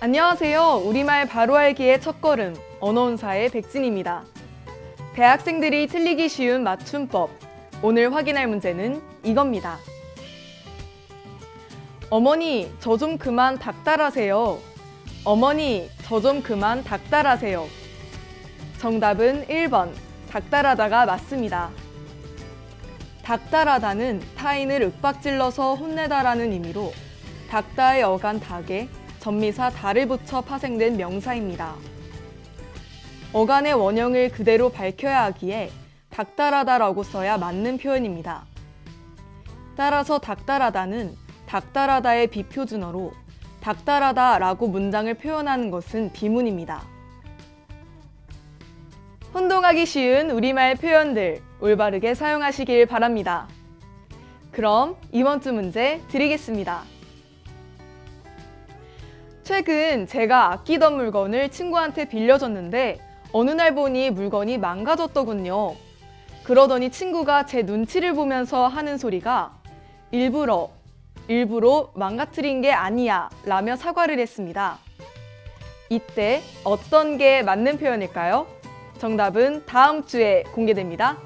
안녕하세요. 우리말 바로 알기의 첫걸음, 언어운사의 백진입니다. 대학생들이 틀리기 쉬운 맞춤법. 오늘 확인할 문제는 이겁니다. 어머니, 저 좀 그만 닥달하세요. 어머니, 저 좀 그만 닥달하세요. 정답은 1번, 닥달하다가 맞습니다. 닥달하다는 타인을 윽박질러서 혼내다라는 의미로 닥다의 어간 닭에 전미사 달을 붙여 파생된 명사입니다. 어간의 원형을 그대로 밝혀야 하기에 닥달하다라고 써야 맞는 표현입니다. 따라서 닥달하다는 닥달하다의 비표준어로 닥달하다라고 문장을 표현하는 것은 비문입니다. 혼동하기 쉬운 우리말 표현들 올바르게 사용하시길 바랍니다. 그럼 이번 주 문제 드리겠습니다. 최근 제가 아끼던 물건을 친구한테 빌려줬는데 어느 날 보니 물건이 망가졌더군요. 그러더니 친구가 제 눈치를 보면서 하는 소리가 일부러, 일부러 망가뜨린 게 아니야 라며 사과를 했습니다. 이때 어떤 게 맞는 표현일까요? 정답은 다음 주에 공개됩니다.